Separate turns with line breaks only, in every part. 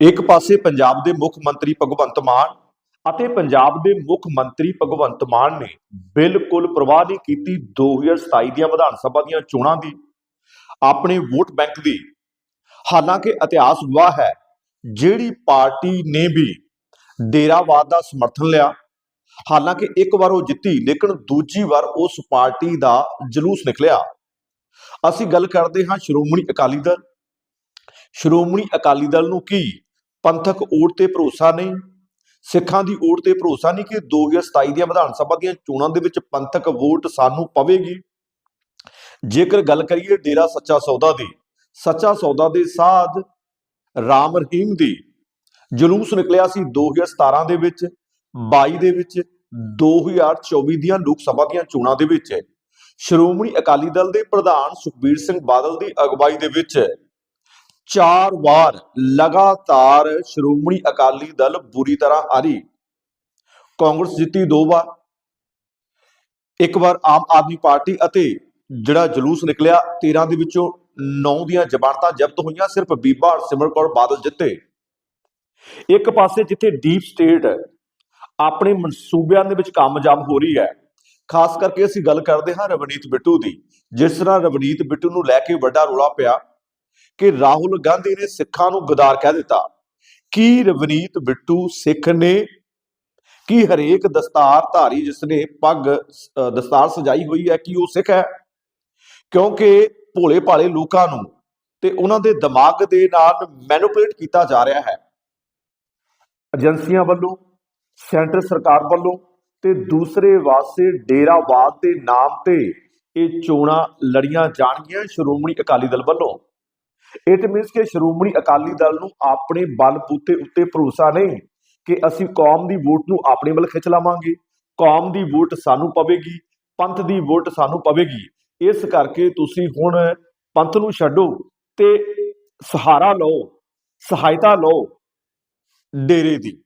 ਇੱਕ ਪਾਸੇ ਪੰਜਾਬ ਦੇ ਮੁੱਖ ਮੰਤਰੀ ਭਗਵੰਤ ਮਾਨ ਅਤੇ ਪੰਜਾਬ ਦੇ ਮੁੱਖ ਮੰਤਰੀ ਭਗਵੰਤ ਮਾਨ ਨੇ ਬਿਲਕੁਲ ਪ੍ਰਵਾਹ ਨਹੀਂ ਕੀਤੀ 2027 ਦੀਆਂ ਵਿਧਾਨ ਸਭਾ ਦੀਆਂ ਚੋਣਾਂ ਦੀ। ਆਪਣੇ ਵੋਟ ਬੈਂਕ ਦੀ ਹਾਲਾਂਕਿ ਇਤਿਹਾਸ ਗਵਾਹ ਹੈ, ਜਿਹੜੀ ਪਾਰਟੀ ਨੇ ਵੀ ਡੇਰਾਵਾਦ ਦਾ ਸਮਰਥਨ ਲਿਆ। ਹਾਲਾਂਕਿ ਇੱਕ ਵਾਰ ਉਹ ਜਿੱਤੀ, ਲੇਕਿਨ ਦੂਜੀ ਵਾਰ ਉਸ ਪਾਰਟੀ ਦਾ ਜਲੂਸ ਨਿਕਲਿਆ। ਅਸੀਂ ਗੱਲ ਕਰਦੇ ਹਾਂ ਸ਼੍ਰੋਮਣੀ ਅਕਾਲੀ ਦਲ। ਸ਼੍ਰੋਮਣੀ ਅਕਾਲੀ ਦਲ ਨੂੰ ਕੀ ਪੰਥਕ ਓਟ ਤੇ ਭਰੋਸਾ ਨਹੀਂ, ਸਿੱਖਾਂ ਦੀ ਓਟ ਤੇ ਭਰੋਸਾ ਨਹੀਂ ਕਿ 2027 ਦੀਆਂ ਵਿਧਾਨ ਸਭਾ ਦੀਆਂ ਚੋਣਾਂ ਦੇ ਵਿੱਚ ਪੰਥਕ ਵੋਟ ਸਾਨੂੰ ਪਵੇਗੀ। ਜੇਕਰ ਗੱਲ ਕਰੀਏ ਡੇਰਾ ਸੱਚਾ ਸੌਦਾ ਦੀ, ਸੱਚਾ ਸੌਦਾ ਦੇ ਸਾਧ ਰਾਮ ਰਹੀਮ ਦੀ, ਜਲੂਸ ਨਿਕਲਿਆ ਸੀ 2017 ਦੇ ਵਿੱਚ 22 ਦੇ ਵਿੱਚ 2024 ਦੀਆਂ ਲੋਕ ਸਭਾ ਦੀਆਂ ਚੋਣਾਂ ਦੇ ਵਿੱਚ, ਸ਼੍ਰੋਮਣੀ ਅਕਾਲੀ ਦਲ ਦੇ ਪ੍ਰਧਾਨ ਸੁਖਬੀਰ ਸਿੰਘ ਬਾਦਲ ਦੀ ਅਗਵਾਈ ਦੇ ਵਿੱਚ ਚਾਰ ਵਾਰ ਲਗਾਤਾਰ ਸ਼੍ਰੋਮਣੀ ਅਕਾਲੀ ਦਲ ਬੁਰੀ ਤਰ੍ਹਾਂ ਹਾਰੀ। ਕਾਂਗਰਸ ਜਿੱਤੀ ਦੋ ਵਾਰ, ਇੱਕ ਵਾਰ ਆਮ ਆਦਮੀ ਪਾਰਟੀ ਅਤੇ ਜਿਹੜਾ ਜਲੂਸ ਨਿਕਲਿਆ 13 ਦੇ ਵਿੱਚੋਂ 9 ਦੀਆਂ ਜ਼ਮਾਨਤਾਂ ਜ਼ਬਤ ਹੋਈਆਂ, ਸਿਰਫ ਬੀਬਾ ਸਿਮਰਨ ਕੌਰ ਬਾਦਲ ਜਿੱਤੇ। ਇੱਕ ਪਾਸੇ ਜਿੱਥੇ ਡੀਪ ਸਟੇਟ ਆਪਣੇ ਮਨਸੂਬਿਆਂ ਦੇ ਵਿੱਚ ਕਾਮਯਾਬ ਹੋ ਰਹੀ ਹੈ, ਖਾਸ ਕਰਕੇ ਅਸੀਂ ਗੱਲ ਕਰਦੇ ਹਾਂ ਰਵਨੀਤ ਬਿੱਟੂ ਦੀ। ਜਿਸ ਤਰ੍ਹਾਂ ਰਵਨੀਤ ਬਿੱਟੂ ਨੂੰ ਲੈ ਕੇ ਵੱਡਾ ਰੌਲਾ ਪਿਆ ਕਿ ਰਾਹੁਲ ਗਾਂਧੀ ਨੇ ਸਿੱਖਾਂ ਨੂੰ ਗਦਾਰ ਕਹਿ ਦਿੱਤਾ। ਕੀ ਰਵਨੀਤ ਬਿੱਟੂ ਸਿੱਖ ਨੇ? ਕੀ ਹਰੇਕ ਦਸਤਾਰ ਧਾਰੀ ਜਿਸ ਨੇ ਪੱਗ ਦਸਤਾਰ ਸਜਾਈ ਹੋਈ ਹੈ, ਕਿ ਉਹ ਸਿੱਖ ਹੈ? ਕਿਉਂਕਿ ਭੋਲੇ ਭਾਲੇ ਲੋਕਾਂ ਨੂੰ ਤੇ ਉਹਨਾਂ ਦੇ ਦਿਮਾਗ ਦੇ ਨਾਲ ਮੈਨੂਪੂਲੇਟ ਕੀਤਾ ਜਾ ਰਿਹਾ ਹੈ। ਏਜੰਸੀਆਂ ਵੱਲੋਂ, ਸੈਂਟਰ ਸਰਕਾਰ ਵੱਲੋਂ ਤੇ ਦੂਸਰੇ ਵਾਸਤੇ ਡੇਰਾਵਾਦ ਦੇ ਨਾਮ ਤੇ ਇਹ ਚੋਣਾਂ ਲੜੀਆਂ ਜਾਣਗੀਆਂ। ਸ਼੍ਰੋਮਣੀ ਅਕਾਲੀ ਦਲ ਵੱਲੋਂ ਇਟ ਮੀਨਸ ਕਿ ਸ਼੍ਰੋਮਣੀ ਅਕਾਲੀ ਦਲ ਨੂੰ ਆਪਣੇ ਬਲਬੂਤੇ ਉੱਤੇ ਭਰੋਸਾ ਨਹੀਂ ਕਿ ਅਸੀਂ ਕੌਮ ਦੀ ਵੋਟ ਨੂੰ ਆਪਣੇ ਵੱਲ ਖਿੱਚ ਲਾਵਾਂਗੇ। ਕੌਮ ਦੀ ਵੋਟ ਸਾਨੂੰ ਪਵੇਗੀ, ਪੰਥ ਦੀ ਵੋਟ ਸਾਨੂੰ ਪਵੇਗੀ। ਇਸ ਕਰਕੇ ਤੁਸੀਂ ਹੁਣ ਪੰਥ ਨੂੰ ਛੱਡੋ ਤੇ ਸਹਾਰਾ ਲਓ, ਸਹਾਇਤਾ ਲਓ ਡੇਰੇ ਦੀ।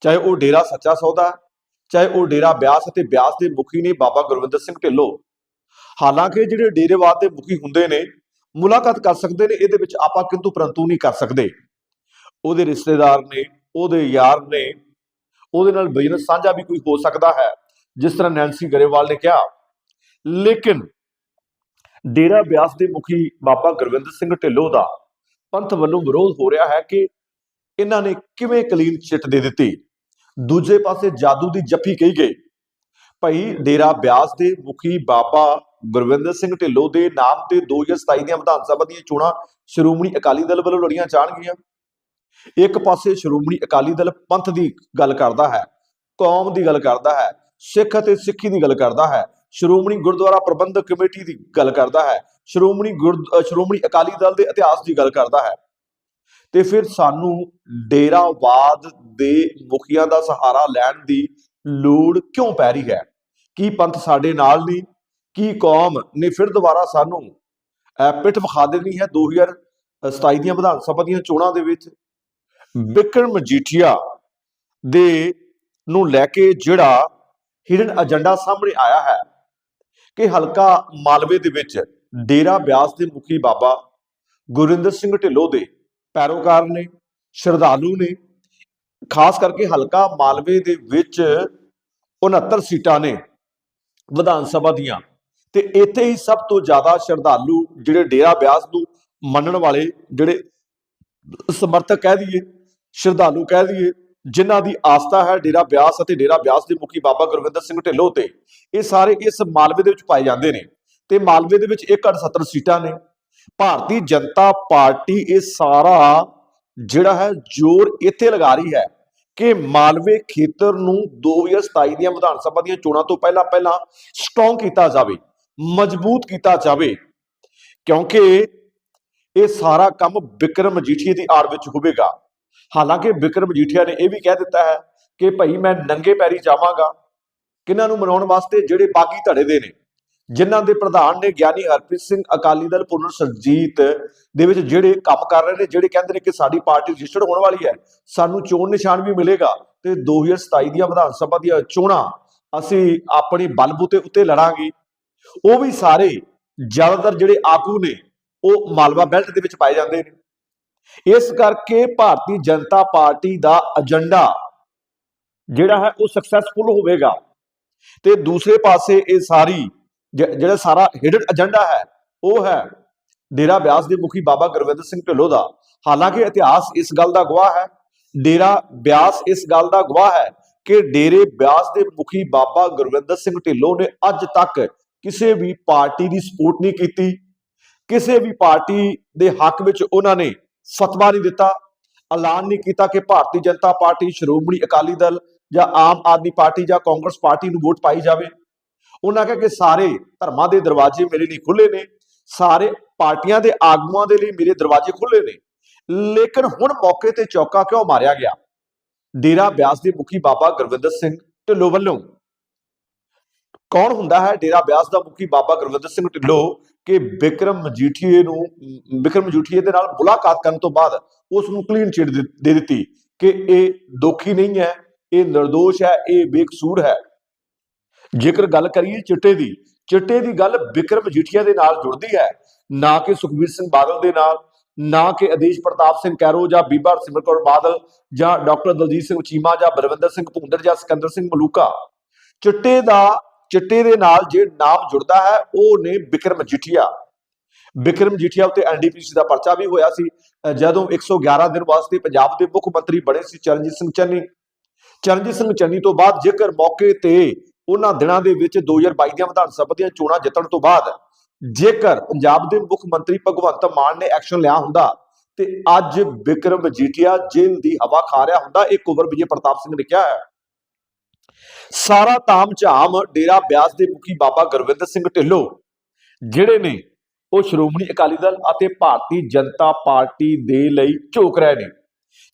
ਚਾਹੇ ਉਹ ਡੇਰਾ ਸੱਚਾ ਸੌਦਾ, ਚਾਹੇ ਉਹ ਡੇਰਾ ਬਿਆਸ ਅਤੇ ਬਿਆਸ ਦੇ ਮੁਖੀ ਨੇ ਬਾਬਾ ਗੁਰਵਿੰਦਰ ਸਿੰਘ ਢਿੱਲੋਂ। ਹਾਲਾਂਕਿ ਜਿਹੜੇ ਡੇਰੇਵਾਦ ਦੇ ਮੁਖੀ ਹੁੰਦੇ ਨੇ ਮੁਲਾਕਾਤ ਕਰ ਸਕਦੇ ਨੇ, ਇਹਦੇ ਵਿੱਚ ਆਪਾਂ ਕਿੰਤੂ ਪਰੰਤੂ ਨਹੀਂ ਕਰ ਸਕਦੇ। ਉਹਦੇ ਰਿਸ਼ਤੇਦਾਰ ਨੇ, ਉਹਦੇ ਯਾਰ ਨੇ, ਉਹਦੇ ਨਾਲ ਬਿਜ਼ਨਸ ਸਾਂਝਾ ਵੀ ਕੋਈ ਹੋ ਸਕਦਾ ਹੈ, ਜਿਸ ਤਰ੍ਹਾਂ ਨੈਂਸੀ ਗਰੇਵਾਲ ਨੇ ਕਿਹਾ। ਲੇਕਿਨ ਡੇਰਾ ਬਿਆਸ ਦੇ ਮੁਖੀ ਬਾਬਾ ਗੁਰਵਿੰਦਰ ਸਿੰਘ ਢਿੱਲੋਂ ਦਾ ਪੰਥ ਵੱਲੋਂ ਵਿਰੋਧ ਹੋ ਰਿਹਾ ਹੈ ਕਿ ਇਹਨਾਂ ਨੇ ਕਿਵੇਂ ਕਲੀਨ ਚਿੱਟ ਦੇ ਦਿੱਤੀ। ਦੂਜੇ ਪਾਸੇ ਜਾਦੂ ਦੀ ਜੱਫੀ ਕਹੀ ਗਈ। ਭਾਈ ਡੇਰਾ ਬਿਆਸ ਦੇ ਮੁਖੀ ਬਾਬਾ ਗੁਰਵਿੰਦਰ ਸਿੰਘ ਢਿੱਲੋਂ ਦੇ ਨਾਮ ਤੇ 2027 ਦੀਆਂ ਵਿਧਾਨ ਸਭਾ ਦੀਆਂ ਚੋਣਾਂ ਸ਼੍ਰੋਮਣੀ ਅਕਾਲੀ ਦਲ ਵੱਲੋਂ ਲੜੀਆਂ ਜਾਣਗੀਆਂ। ਇੱਕ ਪਾਸੇ ਸ਼੍ਰੋਮਣੀ ਅਕਾਲੀ ਦਲ ਪੰਥ ਦੀ ਗੱਲ ਕਰਦਾ ਹੈ, ਕੌਮ ਦੀ ਗੱਲ ਕਰਦਾ ਹੈ, ਸਿੱਖ ਅਤੇ ਸਿੱਖੀ ਦੀ ਗੱਲ ਕਰਦਾ ਹੈ, ਸ਼੍ਰੋਮਣੀ ਗੁਰਦੁਆਰਾ ਪ੍ਰਬੰਧਕ ਕਮੇਟੀ ਦੀ ਗੱਲ ਕਰਦਾ ਹੈ, ਸ਼੍ਰੋਮਣੀ ਗੁਰ ਸ਼੍ਰੋਮਣੀ ਅਕਾਲੀ ਦਲ ਦੇ ਇਤਿਹਾਸ ਦੀ ਗੱਲ ਕਰਦਾ ਹੈ। ਤੇ ਫਿਰ ਸਾਨੂੰ ਡੇਰਾਵਾਦ ਦੇ ਮੁਖੀਆਂ ਦਾ ਸਹਾਰਾ ਲੈਣ ਦੀ ਲੋੜ ਕਿਉਂ ਪੈ ਰਹੀ ਹੈ? ਕੀ ਪੰਥ ਸਾਡੇ ਨਾਲ ਨਹੀਂ ਕੀ ਕੌਮ ਨੇ ਫਿਰ ਦੁਬਾਰਾ ਸਾਨੂੰ ਪਿੱਠ ਵਿਖਾ ਦੇਣੀ ਹੈ 2027 ਦੀਆਂ ਵਿਧਾਨ ਸਭਾ ਦੀਆਂ ਚੋਣਾਂ ਦੇ ਵਿੱਚ। ਵਿਕਰਮ ਮਜੀਠੀਆ ਦੇ ਨੂੰ ਲੈ ਕੇ ਜਿਹੜਾ ਹਿਡਨ ਏਜੰਡਾ ਸਾਹਮਣੇ ਆਇਆ ਹੈ ਕਿ ਹਲਕਾ ਮਾਲਵੇ ਦੇ ਵਿੱਚ ਡੇਰਾ ਬਿਆਸ ਦੇ ਮੁਖੀ ਬਾਬਾ ਗੁਰਿੰਦਰ ਸਿੰਘ ਢਿੱਲੋਂ ਦੇ ਪੈਰੋਕਾਰ ਨੇ ਸ਼ਰਧਾਲੂ ਨੇ ਖਾਸ ਕਰਕੇ ਹਲਕਾ ਮਾਲਵੇ ਦੇ ਵਿੱਚ 69 ਸੀਟਾਂ ਨੇ ਵਿਧਾਨ ਸਭਾ ਦੀਆਂ। ਤੇ ਇੱਥੇ ਹੀ ਸਭ ਤੋਂ ਜ਼ਿਆਦਾ ਸ਼ਰਧਾਲੂ ਜਿਹੜੇ ਡੇਰਾ ਬਿਆਸ ਨੂੰ ਮੰਨਣ ਵਾਲੇ ਜਿਹੜੇ ਸਮਰਥਕ ਕਹਿ ਦਈਏ, ਸ਼ਰਧਾਲੂ ਕਹਿ ਦਈਏ, ਜਿਨ੍ਹਾਂ ਦੀ ਆਸਥਾ ਹੈ ਡੇਰਾ ਬਿਆਸ ਅਤੇ ਡੇਰਾ ਬਿਆਸ ਦੇ ਮੁਖੀ ਬਾਬਾ ਗੁਰਵਿੰਦਰ ਸਿੰਘ ਢਿੱਲੋਂ ਤੇ, ਇਹ ਸਾਰੇ ਇਸ ਮਾਲਵੇ ਦੇ ਵਿੱਚ ਪਾਏ ਜਾਂਦੇ ਨੇ ਤੇ ਮਾਲਵੇ ਦੇ ਵਿੱਚ 170 ਸੀਟਾਂ ਨੇ। ਭਾਰਤੀ ਜਨਤਾ ਪਾਰਟੀ ਇਹ ਸਾਰਾ ਜਿਹੜਾ ਹੈ ਜ਼ੋਰ ਇੱਥੇ ਲਗਾ ਰਹੀ ਹੈ ਕਿ ਮਾਲਵੇ ਖੇਤਰ ਨੂੰ 2027 ਦੀਆਂ ਵਿਧਾਨ ਸਭਾ ਦੀਆਂ ਚੋਣਾਂ ਤੋਂ ਪਹਿਲਾਂ ਪਹਿਲਾਂ ਸਟਰੋਂਗ ਕੀਤਾ ਜਾਵੇ। ਮਜ਼ਬੂਤ ਕੀਤਾ ਜਾਵੇ, ਕਿਉਂਕਿ ਇਹ ਸਾਰਾ ਕੰਮ ਵਿਕਰਮ ਮਜੀਠੀਆ ਦੀ ਆੜ ਵਿੱਚ ਹੋਵੇਗਾ। ਹਾਲਾਂਕਿ ਵਿਕਰਮ ਮਜੀਠੀਆ ਨੇ ਇਹ ਵੀ ਕਹਿ ਦਿੱਤਾ ਹੈ ਕਿ ਭਾਈ ਮੈਂ ਨੰਗੇ ਪੈਰੀ ਜਾਵਾਂਗਾ। ਕਿਹਨਾਂ ਨੂੰ ਮਨਾਉਣ ਵਾਸਤੇ ਜਿਹੜੇ ਬਾਗੀ ਧੜੇ ਦੇ ਨੇ, ਜਿਨ੍ਹਾਂ ਦੇ ਪ੍ਰਧਾਨ ਨੇ ਗਿਆਨੀ ਹਰਪ੍ਰੀਤ ਸਿੰਘ ਅਕਾਲੀ ਦਲ ਪੁਨਰ ਸਰਜੀਤ ਦੇ ਵਿੱਚ ਜਿਹੜੇ ਕੰਮ ਕਰ ਰਹੇ ਨੇ, ਜਿਹੜੇ ਕਹਿੰਦੇ ਨੇ ਕਿ ਸਾਡੀ ਪਾਰਟੀ ਰਜਿਸਟਰਡ ਹੋਣ ਵਾਲੀ ਹੈ, ਸਾਨੂੰ ਚੋਣ ਨਿਸ਼ਾਨ ਵੀ ਮਿਲੇਗਾ ਤੇ 2027 ਦੀਆਂ ਵਿਧਾਨ ਸਭਾ ਦੀਆਂ ਚੋਣਾਂ ਅਸੀਂ ਆਪਣੀ ਬਲਬੂਤੇ ਉੱਤੇ ਲੜਾਂਗੇ। ਉਹ ਵੀ ਸਾਰੇ ਜ਼ਿਆਦਾਤਰ ਜਿਹੜੇ ਆਗੂ ਨੇ, ਉਹ ਮਾਲਵਾ ਬੈਲਟ ਦੇ ਵਿੱਚ ਪਾਏ ਜਾਂਦੇ ਨੇ। ਇਸ ਕਰਕੇ ਭਾਰਤੀ ਜਨਤਾ ਪਾਰਟੀ ਦਾ ਏਜੰਡਾ ਜਿਹੜਾ ਹੈ ਉਹ ਸਕਸੈਸਫੁਲ ਹੋਵੇਗਾ। ਤੇ ਦੂਸਰੇ ਪਾਸੇ ਇਹ ਸਾਰੀ ਜਿਹੜਾ ਸਾਰਾ ਹਿਡਨ ਏਜੰਡਾ ਹੈ, ਉਹ ਹੈ ਡੇਰਾ ਬਿਆਸ ਦੇ ਮੁਖੀ ਬਾਬਾ ਗੁਰਵਿੰਦਰ ਸਿੰਘ ਢਿੱਲੋਂ ਦਾ। ਹਾਲਾਂਕਿ ਇਤਿਹਾਸ ਇਸ ਗੱਲ ਦਾ ਗਵਾਹ ਹੈ, ਡੇਰਾ ਬਿਆਸ ਇਸ ਗੱਲ ਦਾ ਗਵਾਹ ਹੈ ਕਿ ਡੇਰੇ ਬਿਆਸ ਦੇ ਮੁਖੀ ਬਾਬਾ ਗੁਰਵਿੰਦਰ ਸਿੰਘ ਢਿੱਲੋਂ ਨੇ ਅੱਜ ਤੱਕ ਕਿਸੇ ਵੀ ਪਾਰਟੀ ਦੀ ਸਪੋਰਟ ਨਹੀਂ ਕੀਤੀ, ਕਿਸੇ ਵੀ ਪਾਰਟੀ ਦੇ ਹੱਕ ਵਿੱਚ ਉਹਨਾਂ ਨੇ ਫਤਵਾ ਨਹੀਂ ਦਿੱਤਾ, ਐਲਾਨ ਨਹੀਂ ਕੀਤਾ ਕਿ ਭਾਰਤੀ ਜਨਤਾ ਪਾਰਟੀ, ਸ਼੍ਰੋਮਣੀ ਅਕਾਲੀ ਦਲ ਜਾਂ ਆਮ ਆਦਮੀ ਪਾਰਟੀ ਜਾਂ ਕਾਂਗਰਸ ਪਾਰਟੀ ਨੂੰ ਵੋਟ ਪਾਈ ਜਾਵੇ। ਉਹਨਾਂ ਕਿਹਾ ਕਿ ਸਾਰੇ ਧਰਮਾਂ ਦੇ ਦਰਵਾਜ਼ੇ ਮੇਰੇ ਲਈ ਖੁੱਲੇ ਨੇ, ਸਾਰੇ ਪਾਰਟੀਆਂ ਦੇ ਆਗੂਆਂ ਦੇ ਲਈ ਮੇਰੇ ਦਰਵਾਜ਼ੇ ਖੁੱਲੇ ਨੇ, ਲੇਕਿਨ ਹੁਣ ਮੌਕੇ ਤੇ ਚੌਕਾ ਕਿਉਂ ਮਾਰਿਆ ਗਿਆ? ਡੇਰਾ ਬਿਆਸ ਦੇ ਮੁਖੀ ਬਾਬਾ ਗੁਰਵਿੰਦਰ ਸਿੰਘ ਢਿੱਲੋਂ ਵੱਲੋਂ ਕੌਣ ਹੁੰਦਾ ਹੈ? ਡੇਰਾ ਬਿਆਸ ਦਾ ਮੁਖੀ ਬਾਬਾ ਗੁਰਵਿੰਦਰ ਸਿੰਘ ਢਿੱਲੋਂ ਕਿ ਵਿਕਰਮ ਮਜੀਠੀਏ ਨੂੰ ਅਮ, ਵਿਕਰਮ ਮਜੀਠੀਏ ਦੇ ਨਾਲ ਮੁਲਾਕਾਤ ਕਰਨ ਤੋਂ ਬਾਅਦ ਉਸ ਨੂੰ ਕਲੀਨ ਚਿੱਟ ਦੇ ਦਿੱਤੀ ਕਿ ਇਹ ਦੋਖੀ ਨਹੀਂ ਹੈ ਇਹ ਨਿਰਦੋਸ਼ ਹੈ ਇਹ ਬੇਕਸੂਰ ਹੈ। ਜੇਕਰ ਗੱਲ ਕਰੀਏ ਚਿੱਟੇ ਦੀ ਚਿੱਟੇ ਦੀ ਗੱਲ ਵਿਕਰਮ ਮਜੀਠੀਆ ਦੇ ਨਾਲ ਜੁੜਦੀ ਹੈ। ਨਾ ਕਿ ਸੁਖਬੀਰ ਸਿੰਘ ਬਾਦਲ ਦੇ ਨਾਲ ਨਾ ਕਿ ਆਦੇਸ਼ ਪ੍ਰਤਾਪ ਸਿੰਘ ਕੈਰੋ ਜਾਂ ਬੀਬਾ ਸਿਮਰਤ ਕੌਰ ਬਾਦਲ ਜਾਂ ਡਾਕਟਰ ਦਲਜੀਤ ਸਿੰਘ ਚੀਮਾ ਜਾਂ ਬਲਵਿੰਦਰ ਸਿੰਘ ਭੁੰਦਰ ਜਾਂ ਸਿਕੰਦਰ ਸਿੰਘ ਮਲੂਕਾ। ਚਿੱਟੇ ਦਾ ਚਿੱਟੇ ਦੇ ਨਾਲ ਜੇ ਨਾਮ ਜੁੜਦਾ ਹੈ, ਉਹ ਨੇ ਬਿਕਰਮ ਮਜੀਠੀਆ ਵਿਕਰਮ ਮਜੀਠੀਆ ਉੱਤੇ ਐਨਡੀਪੀਸੀ ਦਾ ਪਰਚਾ ਵੀ ਹੋਇਆ ਸੀ। ਅਹ ਜਦੋਂ 111 ਦਿਨ ਵਾਸਤੇ ਪੰਜਾਬ ਦੇ ਮੁੱਖ ਮੰਤਰੀ ਬਣੇ ਸੀ ਚਰਨਜੀਤ ਸਿੰਘ ਚੰਨੀ। ਚਰਨਜੀਤ ਸਿੰਘ ਚੰਨੀ ਤੋਂ ਬਾਅਦ ਜੇਕਰ ਮੌਕੇ ਤੇ ਉਹਨਾਂ ਦਿਨਾਂ ਦੇ ਵਿੱਚ 2022 ਦੀਆਂ ਵਿਧਾਨ ਸਭਾ ਦੀਆਂ ਚੋਣਾਂ ਜਿੱਤਣ ਤੋਂ ਬਾਅਦ ਜੇਕਰ ਪੰਜਾਬ ਦੇ ਮੁੱਖ ਮੰਤਰੀ ਭਗਵੰਤ ਮਾਨ ਨੇ ਐਕਸ਼ਨ ਲਿਆ ਹੁੰਦਾ, ਤੇ ਅੱਜ ਬਿਕਰਮ ਮਜੀਠੀਆ ਜੇਲ੍ਹ ਦੀ ਹਵਾ ਖਾ ਰਿਹਾ ਹੁੰਦਾ ਇਹ ਕੁਵਰ ਵਿਜੇ ਪ੍ਰਤਾਪ ਸਿੰਘ ਨੇ ਕਿਹਾ ਹੈ। ਸਾਰਾ ਤਾਮ ਝਾਮ ਡੇਰਾ ਬਿਆਸ ਦੇ ਮੁਖੀ ਬਾਬਾ ਗੁਰਵਿੰਦਰ ਸਿੰਘ ਢਿੱਲੋਂ, ਜਿਹੜੇ ਨੇ ਉਹ ਸ਼੍ਰੋਮਣੀ ਅਕਾਲੀ ਦਲ ਅਤੇ ਭਾਰਤੀ ਜਨਤਾ ਪਾਰਟੀ ਦੇ ਲਈ ਝੋਕ ਰਹੇ ਨੇ।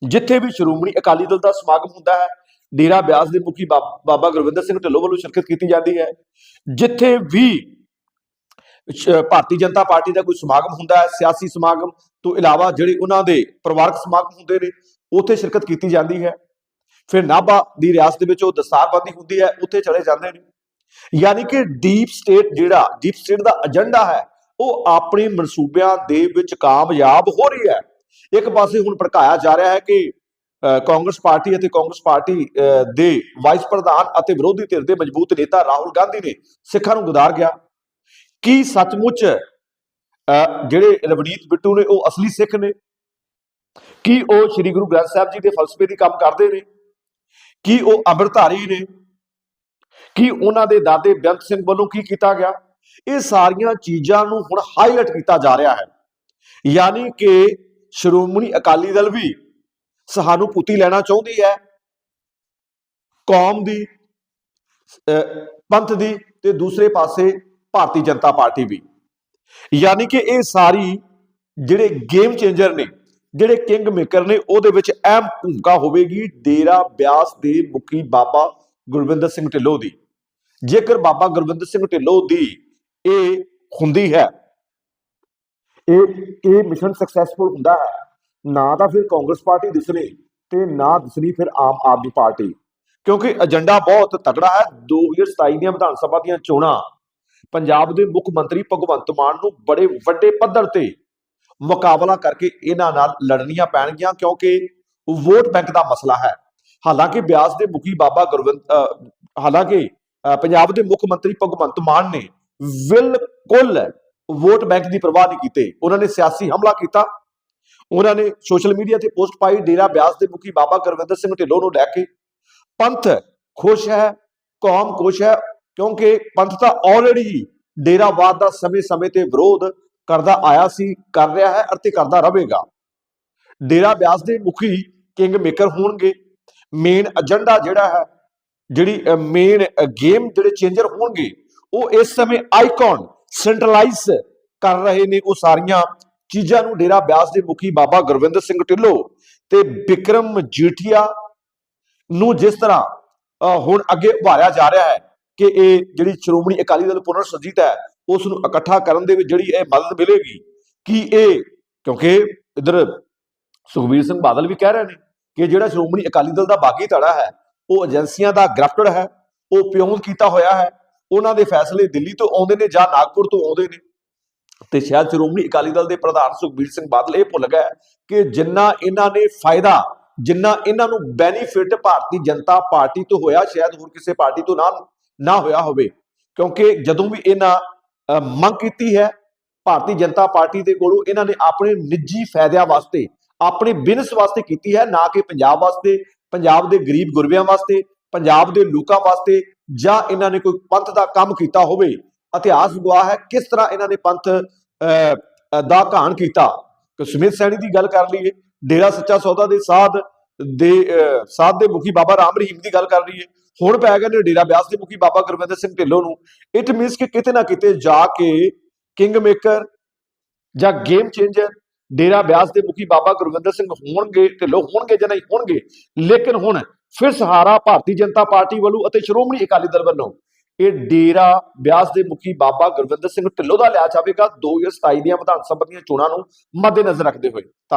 ਜਿੱਥੇ ਵੀ ਸ਼੍ਰੋਮਣੀ ਅਕਾਲੀ ਦਲ ਦਾ ਸਮਾਗਮ ਹੁੰਦਾ ਹੈ, ਡੇਰਾ ਬਿਆਸ ਦੇ ਮੁਖੀ ਬਾ- ਬਾਬਾ ਗੁਰਵਿੰਦਰ ਸਿੰਘ ਢਿੱਲੋਂ ਵੱਲੋਂ ਸ਼ਿਰਕਤ ਕੀਤੀ ਜਾਂਦੀ ਹੈ। ਜਿੱਥੇ ਵੀ ਭਾਰਤੀ ਜਨਤਾ ਪਾਰਟੀ ਦਾ ਕੋਈ ਸਮਾਗਮ ਹੁੰਦਾ ਹੈ, ਸਿਆਸੀ ਸਮਾਗਮ ਤੋਂ ਇਲਾਵਾ ਜਿਹੜੇ ਉਹਨਾਂ ਦੇ ਪਰਿਵਾਰਕ ਸਮਾਗਮ ਹੁੰਦੇ ਨੇ, ਉੱਥੇ ਸ਼ਿਰਕਤ ਕੀਤੀ ਜਾਂਦੀ ਹੈ। ਫਿਰ ਨਾਭਾ ਦੀ ਰਿਆਸਤ ਦੇ ਵਿੱਚ ਉਹ ਦਸਤਾਰਬੰਦੀ ਹੁੰਦੀ ਹੈ, ਉੱਥੇ ਚਲੇ ਜਾਂਦੇ ਨੇ। ਯਾਨੀ ਕਿ ਡੀਪ ਸਟੇਟ ਜਿਹੜਾ ਡੀਪ ਸਟੇਟ ਦਾ ਏਜੰਡਾ ਹੈ, ਉਹ ਆਪਣੇ ਮਨਸੂਬਿਆਂ ਦੇ ਵਿੱਚ ਕਾਮਯਾਬ ਹੋ ਰਹੀ ਹੈ। ਇੱਕ ਪਾਸੇ ਹੁਣ ਭੜਕਾਇਆ ਜਾ ਰਿਹਾ ਹੈ ਕਿ ਕਾਂਗਰਸ ਪਾਰਟੀ ਅਤੇ ਕਾਂਗਰਸ ਪਾਰਟੀ ਦੇ ਵਾਈਸ ਪ੍ਰਧਾਨ ਅਤੇ ਵਿਰੋਧੀ ਧਿਰ ਦੇ ਮਜ਼ਬੂਤ ਨੇਤਾ ਰਾਹੁਲ ਗਾਂਧੀ ਨੇ ਸਿੱਖਾਂ ਨੂੰ ਗੁਦਾਰ ਗਿਆ। ਕੀ ਸੱਚਮੁੱਚ ਜਿਹੜੇ ਰਵਨੀਤ ਬਿੱਟੂ ਨੇ ਉਹ ਅਸਲੀ ਸਿੱਖ ਨੇ? ਕੀ ਉਹ ਸ੍ਰੀ ਗੁਰੂ ਗ੍ਰੰਥ ਸਾਹਿਬ ਜੀ ਦੇ ਫਲਸਫੇ ਦੀ ਕੰਮ ਕਰਦੇ ਨੇ? ਕੀ ਉਹ ਅੰਮ੍ਰਿਤਧਾਰੀ ਨੇ? ਕੀ ਉਹਨਾਂ ਦੇ ਦਾਦੇ ਬੇਅੰਤ ਸਿੰਘ ਵੱਲੋਂ ਕੀ ਕੀਤਾ ਗਿਆ? ਇਹ ਸਾਰੀਆਂ ਚੀਜ਼ਾਂ ਨੂੰ ਹੁਣ ਹਾਈਲਾਈਟ ਕੀਤਾ ਜਾ ਰਿਹਾ ਹੈ। ਯਾਨੀ ਕਿ ਸ਼੍ਰੋਮਣੀ ਅਕਾਲੀ ਦਲ ਵੀ ਸਹਾਨੂਭੂਤੀ ਲੈਣਾ ਚਾਹੁੰਦੀ ਹੈ। ਕੌਮ ਦੀ ਪੰਥ ਦੀ ਤੇ ਦੂਸਰੇ ਪਾਸੇ ਭਾਰਤੀ ਜਨਤਾ ਪਾਰਟੀ ਵੀ। ਯਾਨੀ ਕਿ ਇਹ ਸਾਰੀ ਜਿਹੜੇ ਗੇਮ ਚੇਂਜਰ ਨੇ ਜਿਹੜੇ ਕਿੰਗ ਮੇਕਰ ਨੇ, ਉਹਦੇ ਵਿੱਚ ਅਹਿਮ ਭੂਮਿਕਾ ਹੋਵੇਗੀ ਡੇਰਾ ਬਿਆਸ ਦੇ ਮੁਖੀ ਬਾਬਾ ਗੁਰਵਿੰਦਰ ਸਿੰਘ ਢਿੱਲੋਂ ਦੀ। ਜੇਕਰ ਬਾਬਾ ਗੁਰਵਿੰਦਰ ਸਿੰਘ ਢਿੱਲੋਂ ਦੀ ਇਹ ਹੁੰਦੀ ਹੈ, ਇਹ ਇਹ ਮਿਸ਼ਨ ਸਕਸੈਸਫੁਲ ਹੁੰਦਾ ਹੈ, ਨਾ ਤਾਂ ਫਿਰ ਕਾਂਗਰਸ ਪਾਰਟੀ ਦਿਸਣੀ ਤੇ ਨਾ ਦਿਸਣੀ ਫਿਰ ਆਮ ਆਦਮੀ ਪਾਰਟੀ। ਕਿਉਂਕਿ ਏਜੰਡਾ ਬਹੁਤ ਤਕੜਾ ਹੈ 2027 ਦੀਆਂ ਵਿਧਾਨ ਸਭਾ ਦੀਆਂ ਚੋਣਾਂ, ਪੰਜਾਬ ਦੇ ਮੁੱਖ ਮੰਤਰੀ ਭਗਵੰਤ ਮਾਨ ਨੂੰ ਬੜੇ ਵੱਡੇ ਪੱਧਰ ਤੇ ਮੁਕਾਬਲਾ ਕਰਕੇ ਇਹਨਾਂ ਨਾਲ ਲੜਨੀਆਂ ਪੈਣਗੀਆਂ ਕਿਉਂਕਿ ਵੋਟ ਬੈਂਕ ਦਾ ਮਸਲਾ ਹੈ। ਹਾਲਾਂਕਿ ਬਿਆਸ ਦੇ ਮੁਖੀ ਬਾਬਾ ਗੁਰਵਿੰਦ ਹਾਲਾਂਕਿ ਪੰਜਾਬ ਦੇ ਮੁੱਖ ਮੰਤਰੀ ਭਗਵੰਤ ਮਾਨ ਨੇ ਬਿਲਕੁਲ ਵੋਟ ਬੈਂਕ ਦੀ ਪਰਵਾਹ ਨਹੀਂ ਕੀਤੀ। ਉਹਨਾਂ ਨੇ ਸਿਆਸੀ ਹਮਲਾ ਕੀਤਾ। ਉਹਨਾਂ ਨੇ ਸੋਸ਼ਲ ਮੀਡੀਆ ਤੇ ਪੋਸਟ ਪਾਈ, ਡੇਰਾ ਬਿਆਸ ਦੇ ਮੁਖੀ ਬਾਬਾ ਗੁਰਵਿੰਦਰ ਸਿੰਘ ਢਿੱਲੋਂ ਨੂੰ ਲੈ ਕੇ। ਪੰਥ ਖੁਸ਼ ਹੈ, ਕੌਮ ਖੁਸ਼ ਹੈ, ਕਿਉਂਕਿ ਪੰਥ ਤਾਂ ਆਲਰੇਡੀ ਡੇਰਾਵਾਦ ਦਾ ਸਮੇਂ-ਸਮੇਂ ਤੇ ਵਿਰੋਧ ਕਰਦਾ ਆਇਆ ਸੀ ਕਰ ਰਿਹਾ ਹੈ ਅਤੇ ਕਰਦਾ ਰਹੇਗਾ। ਡੇਰਾ ਬਿਆਸ ਦੇ ਮੁਖੀ ਕਿੰਗ ਮੇਕਰ ਹੋਣਗੇ। ਮੇਨ ਏਜੰਡਾ ਜਿਹੜਾ ਹੈ ਜਿਹੜੀ ਮੇਨ ਗੇਮ ਜਿਹੜੇ ਚੇਂਜਰ ਹੋਣਗੇ ਉਹ ਇਸ ਸਮੇਂ ਆਈਕਨ ਸੈਂਟਰਲਾਈਜ਼ ਕਰ ਰਹੇ ਨੇ ਉਹ ਸਾਰੀਆਂ ਚੀਜ਼ਾਂ ਨੂੰ ਡੇਰਾ ਬਿਆਸ ਦੇ ਮੁਖੀ ਬਾਬਾ ਗੁਰਵਿੰਦਰ ਸਿੰਘ ਢਿੱਲੋਂ ਤੇ ਵਿਕਰਮ ਜੀਠੀਆ ਨੂੰ ਜਿਸ ਤਰ੍ਹਾਂ ਅਹ, ਹੁਣ ਅੱਗੇ ਉਭਾਰਿਆ ਜਾ ਰਿਹਾ ਹੈ ਕਿ ਇਹ ਜਿਹੜੀ ਸ਼੍ਰੋਮਣੀ ਅਕਾਲੀ ਦਲ ਪੁਨਰ ਸਰਜੀਤ ਹੈ ਉਸ ਨੂੰ ਇਕੱਠਾ ਕਰਨ ਦੇ ਵਿੱਚ ਜਿਹੜੀ ਇਹ ਮਦਦ ਮਿਲੇਗੀ, ਕਿ ਇਹ, ਕਿਉਂਕਿ ਇਧਰ ਸੁਖਬੀਰ ਸਿੰਘ ਬਾਦਲ ਵੀ ਕਹਿ ਰਹੇ ਨੇ ਕਿ ਜਿਹੜਾ ਸ਼੍ਰੋਮਣੀ ਅਕਾਲੀ ਦਲ ਦਾ ਬਾਗੀ ਧੜਾ ਹੈ, ਉਹ ਏਜੰਸੀਆਂ ਦਾ ਗ੍ਰਫਟਡ ਹੈ, ਉਹ ਪਿਓਨ ਕੀਤਾ ਹੋਇਆ ਹੈ, ਉਹਨਾਂ ਦੇ ਫੈਸਲੇ ਦਿੱਲੀ ਤੋਂ ਆਉਂਦੇ ਨੇ ਜਾਂ ਨਾਗਪੁਰ ਤੋਂ ਆਉਂਦੇ ਨੇ। ਤੇ ਸ਼ਾਇਦ ਸ਼੍ਰੋਮਣੀ ਅਕਾਲੀ ਦਲ ਦੇ ਪ੍ਰਧਾਨ ਸੁਖਬੀਰ ਸਿੰਘ ਬਾਦਲ ਇਹ ਭੁੱਲ ਗਏ ਕਿ ਜਿੰਨਾ ਇਹਨਾਂ ਨੇ ਫਾਇਦਾ, ਜਿੰਨਾ ਇਹਨਾਂ ਨੂੰ ਬੈਨੀਫਿਟ ਭਾਰਤੀ ਜਨਤਾ ਪਾਰਟੀ ਤੋਂ ਹੋਇਆ, ਸ਼ਾਇਦ ਹੋਰ ਕਿਸੇ ਪਾਰਟੀ ਤੋਂ ਨਾ ਨਾ ਹੋਇਆ ਹੋਵੇ, ਕਿਉਂਕਿ ਜਦੋਂ ਵੀ ਇਹਨਾਂ ਮੰਗ ਕੀਤੀ ਹੈ। ਭਾਰਤੀ ਜਨਤਾ ਪਾਰਟੀ ਦੇ ਕੋਲੋਂ ਇਹਨਾਂ ਨੇ ਆਪਣੇ ਨਿੱਜੀ ਫਾਇਦਿਆਂ ਵਾਸਤੇ ਆਪਣੇ ਬਿਜ਼ਨਸ ਵਾਸਤੇ ਕੀਤੀ ਹੈ ਨਾ ਕਿ ਪੰਜਾਬ ਵਾਸਤੇ ਪੰਜਾਬ ਦੇ ਗਰੀਬ ਗੁਰਬਿਆਂ ਵਾਸਤੇ ਪੰਜਾਬ ਦੇ ਲੋਕਾਂ ਵਾਸਤੇ ਜਾਂ ਇਹਨਾਂ ਨੇ ਕੋਈ ਪੰਥ ਦਾ ਕੰਮ ਕੀਤਾ ਹੋਵੇ। ਇਤਿਹਾਸ ਗਵਾਹ ਹੈ ਕਿਸ ਤਰ੍ਹਾਂ ਇਹਨਾਂ ਨੇ ਪੰਥ ਅਹ, ਦਾ ਘਾਣ ਕੀਤਾ। ਕਸ਼ਮੀਰ ਸੈਣੀ ਦੀ ਗੱਲ ਕਰ ਲਈਏ ਡੇਰਾ ਸੱਚਾ ਸੌਦਾ ਦੇ ਸਾਧ ਦੇ ਅਹ, ਸਾਧ ਦੇ ਮੁਖੀ ਬਾਬਾ ਰਾਮ ਰਹੀਮ ਦੀ ਗੱਲ ਕਰ ਲਈਏ। ਹੁਣ ਪੈ ਗਏ ਨੇ ਡੇਰਾ ਬਿਆਸ ਦੇ ਮੁਖੀ ਬਾਬਾ ਗੁਰਵਿੰਦਰ ਸਿੰਘ ਢਿੱਲੋਂ ਨੂੰ। ਇਟ ਮੀਨਸ ਕਿ ਕਿਤੇ ਨਾ ਕਿਤੇ ਜਾ ਕੇ ਕਿੰਗ ਮੇਕਰ ਜਾਂ ਗੇਮ ਚੇਂਜਰ ਡੇਰਾ ਬਿਆਸ ਦੇ ਮੁਖੀ ਬਾਬਾ ਗੁਰਵਿੰਦਰ ਸਿੰਘ ਹੋਣਗੇ ਢਿੱਲੋਂ ਹੋਣਗੇ ਜਾਂ ਨਹੀਂ ਹੋਣਗੇ। ਲੇਕਿਨ ਹੁਣ ਫਿਰ ਸਹਾਰਾ ਭਾਰਤੀ ਜਨਤਾ ਪਾਰਟੀ ਵੱਲੋਂ ਅਤੇ ਸ਼੍ਰੋਮਣੀ ਅਕਾਲੀ ਦਲ ਵੱਲੋਂ ਇਹ ਡੇਰਾ ਬਿਆਸ ਦੇ ਮੁਖੀ ਬਾਬਾ ਗੁਰਵਿੰਦਰ ਸਿੰਘ ਢਿੱਲੋਂ ਦਾ ਲਿਆ ਜਾਵੇਗਾ 2027 ਦੀਆਂ ਵਿਧਾਨ ਸਭਾ ਦੀਆਂ ਚੋਣਾਂ ਨੂੰ ਮੱਦੇਨਜ਼ਰ ਰੱਖਦੇ ਹੋਏ। ਧੰਨਵਾਦ।